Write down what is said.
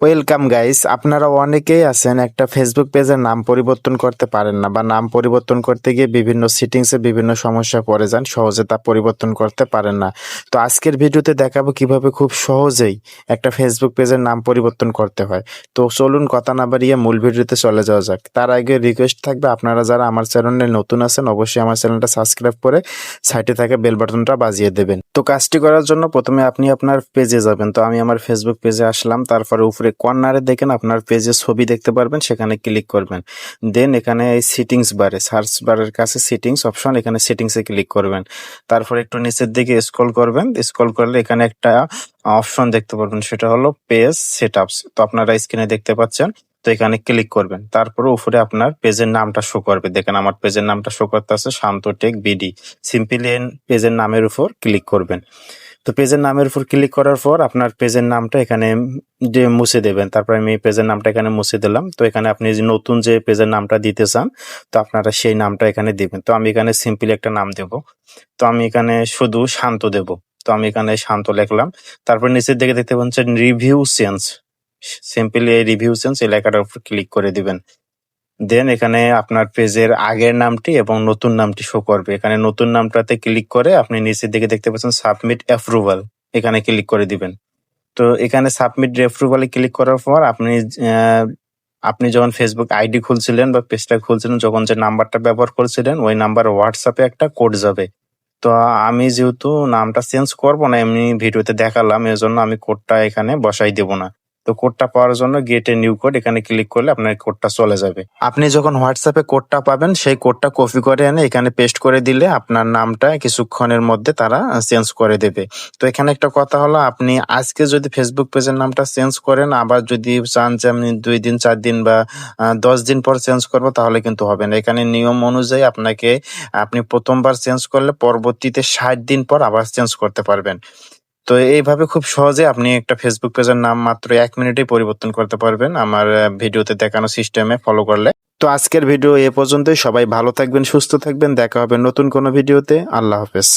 Welcome guys আপনারা অনেকেই আছেন একটা ফেসবুক পেজের নাম পরিবর্তন করতে পারেন না বা নাম পরিবর্তন করতে গিয়ে বিভিন্ন সিটিংসে বিভিন্ন সমস্যা পড়ে যান, সহজে তা পরিবর্তন করতে পারেন না। তো আজকের ভিডিওতে দেখাবো কীভাবে খুব সহজেই একটা ফেসবুক পেজের নাম পরিবর্তন করতে হয়। তো চলুন কথা না বাড়িয়ে মূল ভিডিওতে চলে যাওয়া যাক। তার আগে রিকোয়েস্ট থাকবে, আপনারা যারা আমার চ্যানেলে নতুন আছেন, অবশ্যই আমার চ্যানেলটা সাবস্ক্রাইব করে সাইটে থাকা বেল বাটনটা বাজিয়ে দেবেন। তো কাজটি করার জন্য প্রথমে আপনি আপনার পেজে যাবেন। তো আমি আমার ফেসবুক পেজে আসলাম, তারপরে উপরে কর্নারে দেখেন আপনার পেজে ছবি দেখতে পারবেন, সেখানে ক্লিক করবেন। দেন এখানে এই সিটিংস বারে সার্চ বারের কাছে সিটিংস অপশন এখানে সিটিংসে ক্লিক করবেন। তারপর একটু নিচের দিকে স্ক্রল করবেন। স্ক্রল করলে এখানে একটা অপশন দেখতে পারবেন, সেটা হলো পেজ সেটআপস তো আপনারা স্ক্রিনে দেখতে পাচ্ছেন, তো এখানে ক্লিক করবেন। তারপরে উপরে আপনার পেজের নামটা শো করবে। দেখেন আমার পেজের নামটা শো করতে আছে শান্ত টেক বিডি সিম্পলি পেজের নামের উপর ক্লিক করবেন। তো পেজের নামের উপর ক্লিক করার পর আপনার পেজের নামটা এখানে যে মুছে দেবেন। তারপর আমি পেজের নামটা এখানে মুছে দিলাম। তো এখানে আপনি যে নতুন যে পেজের নামটা দিতে চান, তো আপনারা সেই নামটা এখানে দিবেন। তো আমি এখানে সিম্পলি একটা নাম দেব। তো আমি এখানে শুধু শান্ত দেব। তো আমি এখানে শান্ত লিখলাম। তারপর নিচের দিকে দেখতে পাচ্ছেন রিভিউ চেঞ্জ সিম্পলি এই রিভিউ চেঞ্জ এই লেখাটার উপর ক্লিক করে দিবেন। দেন এখানে আপনার পেজের আগের নামটি এবং নতুন নামটি শো করবে। এখানে নতুন নামটাতে ক্লিক করে আপনি নিচের দিকে দেখতে পাচ্ছেন সাবমিট অ্যাপ্রুভাল এখানে ক্লিক করে দিবেন। তো এখানে সাবমিট অ্যাপ্রুভালে ক্লিক করার পর আপনি আপনি যখন ফেসবুক আইডি খুলছিলেন বা পেজটা খুলছিলেন, যখন যে নাম্বারটা ব্যবহার করছিলেন, ওই নাম্বার হোয়াটসঅ্যাপে একটা কোড যাবে। তো আমি যেহেতু নামটা চেঞ্জ করব না, এমনি ভিডিওতে দেখালাম এর জন্য আমি কোডটা এখানে বসাই দেব না। তো কোডটা পাওয়ার জন্য গেটে নিউ কোড এখানে ক্লিক করলে আপনার কোডটা চলে যাবে। আপনি যখন হোয়াটসঅ্যাপে কোডটা পাবেন, সেই কোডটা কপি করে এনে এখানে পেস্ট করে দিলে আপনার নামটা কিছুক্ষণের মধ্যে তারা চেঞ্জ করে দেবে। তো এখানে একটা কথা হলো, আপনি আজকে যদি ফেসবুক পেজের নামটা চেঞ্জ করেন, আবার যদি চান যে আমি দুই দিন, চার দিন বা দশ দিন পর চেঞ্জ করব, তাহলে কিন্তু হবে না। এখানে নিয়ম অনুযায়ী আপনাকে, আপনি প্রথমবার চেঞ্জ করলে পরবর্তীতে ষাট দিন পর আবার চেঞ্জ করতে পারবেন। তো এইভাবে খুব সহজে আপনি একটা ফেসবুক পেজের নাম মাত্র এক মিনিটেই পরিবর্তন করতে পারবেন আমার ভিডিওতে দেখানো সিস্টেমে ফলো করলে। তো আজকের ভিডিও এ পর্যন্তই। সবাই ভালো থাকবেন, সুস্থ থাকবেন। দেখা হবে নতুন কোনো ভিডিওতে আল্লাহ হাফেজ।